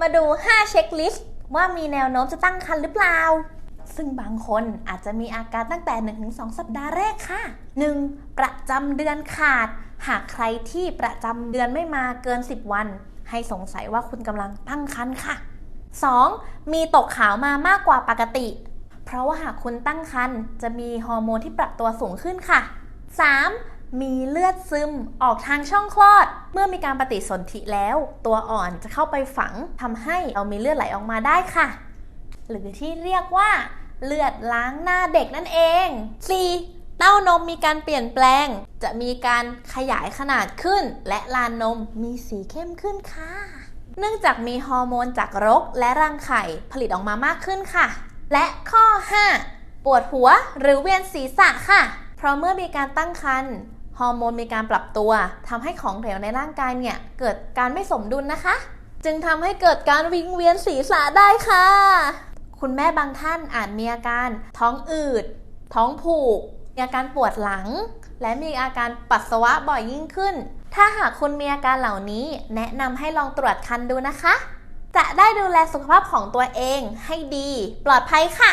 มาดู 5 เช็คลิสต์ว่ามีแนวโน้มจะตั้งครรภ์หรือเปล่า ซึ่งบางคนอาจจะมีอาการตั้งแต่ 1-2 สัปดาห์แรกค่ะ 1. ประจำเดือนขาด หากใครที่ประจำเดือนไม่มาเกิน 10 วัน ให้สงสัยว่าคุณกำลังตั้งครรภ์ค่ะ 2. มีตกขาวมามากกว่าปกติ เพราะว่าหากคุณตั้งครรภ์จะมีฮอร์โมนที่ปรับตัวสูงขึ้นค่ะ 3. มีเลือดซึมออกทางช่องคลอด เมื่อมีการปฏิสนธิแล้ว ตัวอ่อนจะเข้าไปฝังทำให้เรามีเลือดไหลออกมาได้ค่ะ หรือที่เรียกว่า เลือดล้างหน้าเด็กนั่นเอง 4. เต้านมมีการเปลี่ยนแปลง จะมีการขยายขนาดขึ้น และลานนมมีสีเข้มขึ้นค่ะ เนื่องจากมีฮอร์โมนจากรกและรังไข่ผลิตออกมามากขึ้นค่ะ และข้อ 5 ปวดหัวหรือเวียนศีรษะค่ะ เพราะเมื่อมีการตั้งครรภ์ ฮอร์โมนมีการปรับตัวทำให้ของเหลวในร่างกายเนี่ย เกิดการไม่สมดุลนะคะ จึงทำให้เกิดการวิงเวียนศีรษะได้ค่ะ คุณแม่บางท่านอาจมีอาการ ท้องอืด ท้องผูก มีอาการปวดหลัง และมีอาการปัสสาวะบ่อยยิ่งขึ้น ถ้าหากคุณมีอาการเหล่านี้ แนะนำให้ลองตรวจคันดูนะคะ จะได้ดูแลสุขภาพของตัวเองให้ดี ปลอดภัยค่ะ